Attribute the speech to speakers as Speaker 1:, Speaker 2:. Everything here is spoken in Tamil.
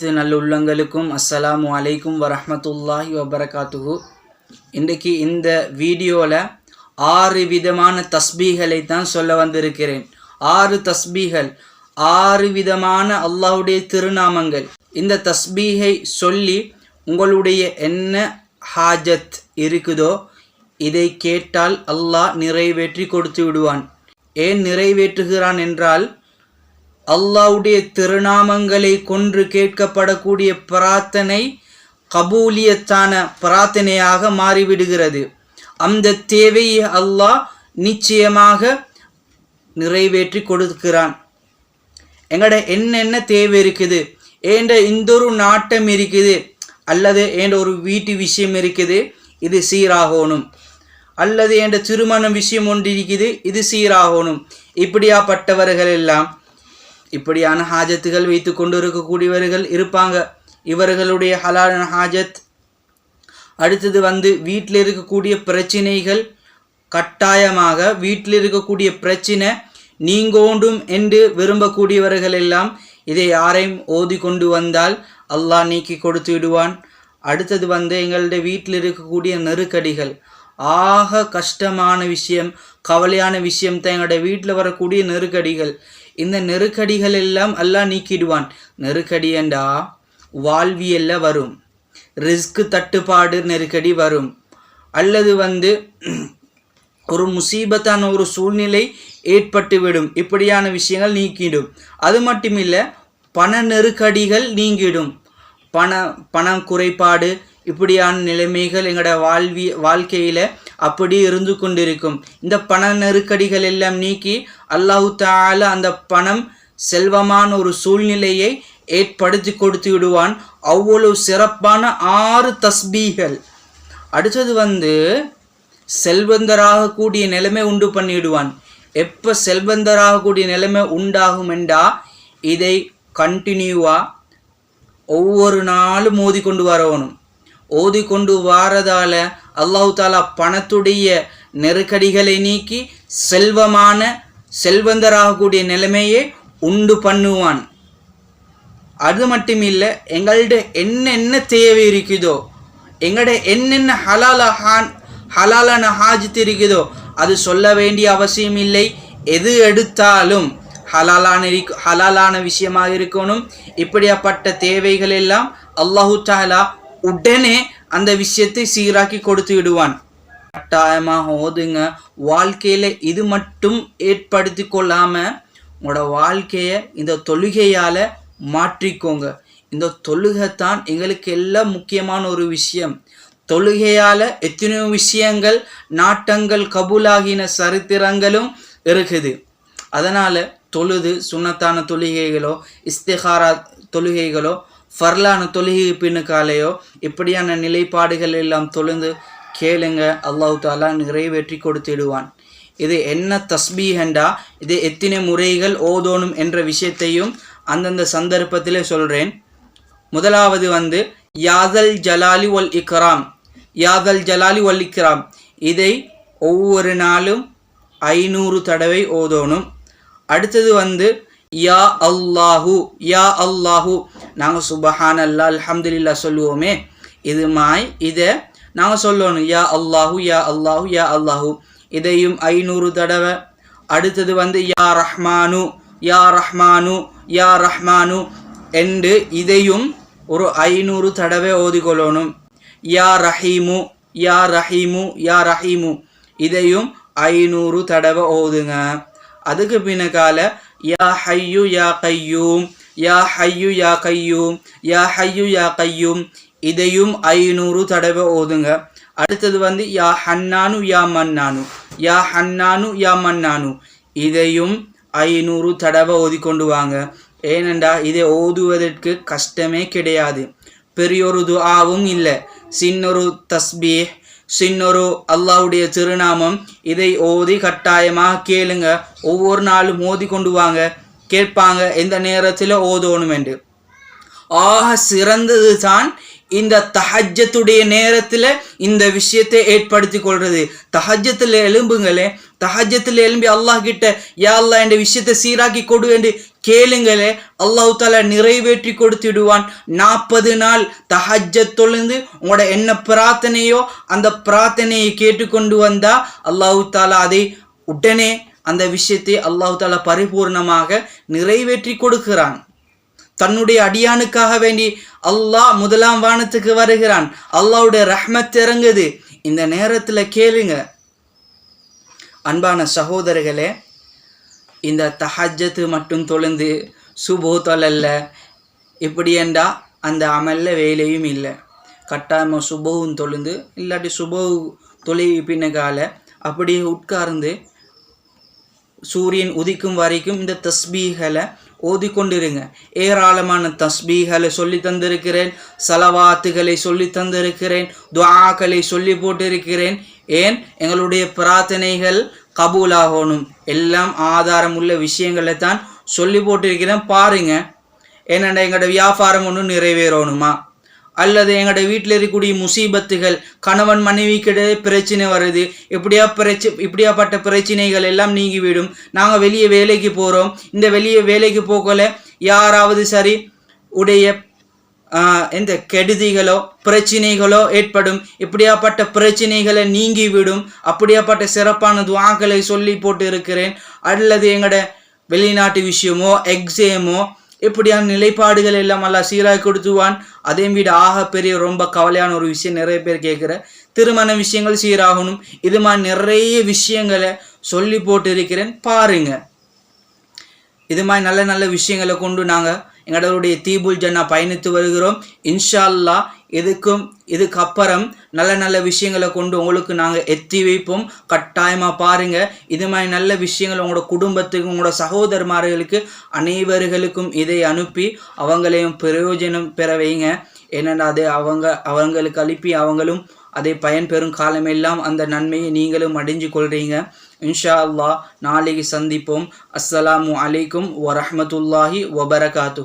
Speaker 1: அனைத்து நல்லுள்ளங்களுக்கும் அஸ்ஸலாமு அலைக்கும் வரமத்துல்லாஹி வபரகாத்துஹு. இன்றைக்கு இந்த வீடியோவில் ஆறு விதமான தஸ்பீகளை தான் சொல்ல வந்திருக்கிறேன். ஆறு தஸ்பீகள் ஆறு விதமான அல்லாஹ்வுடைய திருநாமங்கள். இந்த தஸ்பீகை சொல்லி உங்களுடைய என்ன ஹாஜத் இருக்குதோ இதை கேட்டால் அல்லாஹ் நிறைவேற்றி கொடுத்து விடுவான். ஏன் நிறைவேற்றுகிறான் என்றால் அல்லாவுடைய திருநாமங்களை கொன்று கேட்கப்படக்கூடிய பிரார்த்தனை கபூலியத்தான பிரார்த்தனையாக மாறிவிடுகிறது. அந்த தேவையை அல்லாஹ் நிச்சயமாக நிறைவேற்றி கொடுக்கிறான். எங்கட என்னென்ன தேவை இருக்குது? ஏண்ட இந்த ஒரு நாட்டம் இருக்குது. அல்லது ஏண்ட ஒரு வீட்டு விஷயம் இருக்குது. இது சீராகணும். அல்லது என்ற திருமண விஷயம் ஒன்று இருக்குது. இது சீராகணும். இப்படியாப்பட்டவர்கள் எல்லாம் இப்படியான ஹாஜத்துகள் வைத்து கொண்டிருக்கக்கூடியவர்கள் இருப்பாங்க. இவர்களுடைய ஹலாலான ஹாஜத். அடுத்தது வந்து வீட்டில் இருக்கக்கூடிய பிரச்சினைகள். கட்டாயமாக வீட்டில் இருக்கக்கூடிய பிரச்சினை நீங்கோண்டும் என்று விரும்பக்கூடியவர்கள் எல்லாம் இதை யாரையும் ஓதி கொண்டு வந்தால் அல்லாஹ் நீக்கி கொடுத்து விடுவான். அடுத்தது வந்து எங்களுடைய வீட்டில் இருக்கக்கூடிய நெருக்கடிகள். ஆக கஷ்டமான விஷயம் கவலையான விஷயம் தான் எங்களுடைய வீட்டில் வரக்கூடிய நெருக்கடிகள். இந்த நெருக்கடிகள் எல்லாம் அல்லாஹ் நீக்கிடுவான். நெருக்கடி என்றா வாழ்வியல்ல வரும். ரிஸ்க்கு தட்டுப்பாடு நெருக்கடி வரும். அல்லது வந்து ஒரு முசீபத்தான ஒரு சூழ்நிலை ஏற்பட்டுவிடும். இப்படியான விஷயங்கள் நீக்கிடும். அது மட்டுமில்லை பண நெருக்கடிகள் நீங்கிடும். பண பணம் குறைபாடு இப்படியான நிலைமைகள் எங்களோட வாழ்வி வாழ்க்கையில் அப்படி இருந்து கொண்டிருக்கும். இந்த பண நெருக்கடிகள் எல்லாம் நீக்கி அல்லாஹு தால அந்த பணம் செல்வமான ஒரு சூழ்நிலையை ஏற்படுத்தி கொடுத்து விடுவான். அவ்வளவு சிறப்பான ஆறு தஸ்பீகள். அடுத்தது வந்து செல்வந்தராக கூடிய நிலைமை உண்டு பண்ணிவிடுவான் எப்போ செல்வந்தராக கூடிய நிலைமை உண்டாகும் என்றா இதை கண்டினியூவாக ஒவ்வொரு நாளும் மோதி கொண்டு வரணும் ஓதி கொண்டு வாரதால அல்லாஹு தாலா பணத்துடைய நெருக்கடிகளை நீக்கி செல்வமான செல்வந்தராகக்கூடிய நிலைமையை உண்டு பண்ணுவான். அது மட்டும் இல்லை எங்கள்ட என்னென்ன தேவை இருக்குதோ எங்கள்ட என்னென்ன ஹலால ஹான் ஹலாலான ஹாஜித் இருக்குதோ அது சொல்ல வேண்டிய அவசியம் இல்லை. எது எடுத்தாலும் ஹலாலான இருக்கு ஹலாலான விஷயமாக இருக்கணும். இப்படியாப்பட்ட தேவைகள் எல்லாம் அல்லாஹு தாலா உடனே அந்த விஷயத்தை சீராக்கி கொடுத்து விடுவான். கட்டாயமாக ஓதுங்க. வாழ்க்கையில் இது மட்டும் ஏற்படுத்தி கொள்ளாமல் உங்களோட வாழ்க்கையை இந்த தொழுகையால் மாற்றிக்கோங்க. இந்த தொழுகை தான் எங்களுக்கு எல்லாம் முக்கியமான ஒரு விஷயம். தொழுகையால் எத்தனையோ விஷயங்கள் நாட்டங்கள் கபூலாகின சரித்திரங்களும் இருக்குது. அதனால் தொழுது சுண்ணத்தான தொழுகைகளோ இஸ்திகாரா தொழுகைகளோ ஃபர்லான தொழுகை பின்னுக்காலேயோ இப்படியான நிலைப்பாடுகள் எல்லாம் தொழுந்து கேளுங்க அல்லாஹு தாலா நிறைவேற்றி கொடுத்திடுவான். இது என்ன தஸ்பீஹண்டா இது எத்தனை முறைகள் ஓதோணும் என்ற விஷயத்தையும் அந்தந்த சந்தர்ப்பத்திலே சொல்கிறேன் முதலாவது வந்து யாதல் ஜலாலி ஒல் இக்ராம் யாதல் ஜலாலி ஒல் இக்ராம். இதை ஒவ்வொரு நாளும் ஐநூறு தடவை ஓதோணும். அடுத்தது வந்து யா அல்லாஹு யா அல்லாஹு நாங்கள் சுபஹான் அல்லா அல்ஹம்துலில்லா சொல்லுவோமே. இது மாய் இதை நாங்கள் சொல்லணும். யா அல்லாஹு யா அல்லாஹு யா அல்லாஹு. இதையும் ஐநூறு தடவை. அடுத்தது வந்து யா ரஹ்மானு யா ரஹ்மானு யா ரஹ்மானு என்று இதையும் ஒரு ஐநூறு தடவை ஓதிக்கொள்ளணும். யா ரஹீமு யா ரஹீமு யா ரஹீமு. இதையும் ஐநூறு தடவை ஓதுங்க. அதுக்கு பின்னக்கால யா ஹையு யா கையூம். யா ஹையு யா கையூம் யா ஹையு யா கையூம் இதையும் ஐநூறு தடவை ஓதுங்க. அடுத்தது வந்து யா ஹன்னானு யா மன்னானு. யா ஹன்னானு யா மன்னானு. இதையும் ஐநூறு தடவை ஓதிக்கொண்டு வாங்க. ஏனென்றா இதை ஓதுவதற்கு கஷ்டமே கிடையாது. பெரியொரு துஆவும் இல்லை. சின்னொரு தஸ்பீ சின்னொரு அல்லாஹ்வுடைய திருநாமம் இதை ஓதி கட்டாயமாக கேளுங்க. ஒவ்வொரு நாளும் ஓதி கொண்டு வாங்க. கேட்பாங்க எந்த நேரத்தில் ஓதணும் என்று ஆக சிறந்தது தான் இந்த தஹஜத்துடைய நேரத்தில் இந்த விஷயத்தை ஏற்படுத்தி கொள்வது தஹஜத்தில் எலும்புங்களே தஹஜத்தில் எலும்பி அல்லாஹ் கிட்ட யா அல்லாஹ் என்ற விஷயத்தை சீராக்கி கொடு என்று கேளுங்களே அல்லாஹு தாலா நிறைவேற்றி கொடுத்துடுவான். நாற்பது நாள் தஹஜத் தொழுந்து உங்களோட என்ன பிரார்த்தனையோ அந்த பிரார்த்தனையை கேட்டுக்கொண்டு வந்தால் அல்லாஹு தாலா அதை உடனே அந்த விஷயத்தை அல்லாஹு தாலா பரிபூர்ணமாக நிறைவேற்றி கொடுக்கிறான். தன்னுடைய அடியானுக்காக வேண்டி அல்லாஹ் முதலாம் வானத்துக்கு வருகிறான். அல்லாவுடைய ரஹ்மத் இறங்குது. இந்த நேரத்தில் கேளுங்க. அன்பான சகோதரர்களே இந்த தஹஜத்து மட்டும் தொழுந்து சுபோ தொழல்ல. இப்படி என்றா அந்த அமல்ல வேலையும் இல்லை. கட்டாயமாக சுபவும் தொழுந்து இல்லாட்டி சுபவு தொழில் பின்னகால அப்படியே உட்கார்ந்து சூரியன் உதிக்கும் வரைக்கும் இந்த தஸ்பீகளை ஓதிக்கொண்டிருங்க. ஏராளமான தஸ்பீகளை சொல்லி தந்திருக்கிறேன் சலவாத்துகளை சொல்லி தந்திருக்கிறேன் துவாக்களை சொல்லி போட்டிருக்கிறேன். ஏன்? எங்களுடைய பிரார்த்தனைகள் கபூலாகணும். எல்லாம் ஆதாரம் உள்ள விஷயங்களை தான் சொல்லி போட்டிருக்கிறேன். பாருங்க ஏன்னா எங்களோட வியாபாரம் ஒன்றும் நிறைவேறணுமா? அல்லது எங்களோட வீட்டில் இருக்கக்கூடிய முசீபத்துகள் கணவன் மனைவிக்கிடையே பிரச்சனை வருது இப்படியா பிரச்ச இப்படியாப்பட்ட பிரச்சனைகள் எல்லாம் நீங்கிவிடும். நாங்கள் வெளியே வேலைக்கு போகிறோம் இந்த வெளியே வேலைக்கு போகல யாராவது சரி உடைய எந்த கெடுதிகளோ பிரச்சனைகளோ ஏற்படும். இப்படியாப்பட்ட பிரச்சனைகளை நீங்கிவிடும். அப்படியாப்பட்ட சிறப்பான துவாக்களை சொல்லி போட்டு இருக்கிறேன் அல்லது எங்களோட வெளிநாட்டு விஷயமோ எக்ஸாமோ இப்படியான நிலைப்பாடுகள் எல்லாம் எல்லாம் சீராக கொடுத்துவான். அதே விட ஆக பெரிய ரொம்ப கவலையான ஒரு விஷயம் நிறைய பேர் கேட்குற திருமண விஷயங்கள் சீராகணும். இது மாதிரி நிறைய விஷயங்களை சொல்லி போட்டு இருக்கிறேன் பாருங்க. இது மாதிரி நல்ல நல்ல விஷயங்களை கொண்டு நாங்கள் எங்களுடைய தீபுல் ஜன்னா பயணித்து வருகிறோம். இன்ஷா அல்லாஹ் இதுக்கும் இதுக்கப்புறம் நல்ல நல்ல விஷயங்களை கொண்டு உங்களுக்கு நாங்கள் எத்தி வைப்போம். கட்டாயமாக பாருங்கள் இது மாதிரி நல்ல விஷயங்கள் உங்களோட குடும்பத்துக்கு உங்களோட சகோதரமார்களுக்கு அனைவர்களுக்கும் இதை அனுப்பி அவங்களையும் பிரயோஜனம் பெற வைங்க. ஏன்னா அது அவங்க அவங்களுக்கு அனுப்பி அவங்களும் அதை பயன்பெறும் காலமெல்லாம் அந்த நன்மையை நீங்களும் அடைஞ்சு கொள்கிறீங்க இன்ஷா அல்லாஹ் நாளைக்கு சந்திப்போம். அஸ்ஸலாமு அலைக்கும் வரஹ்மத்துல்லாஹி வபரகாத்து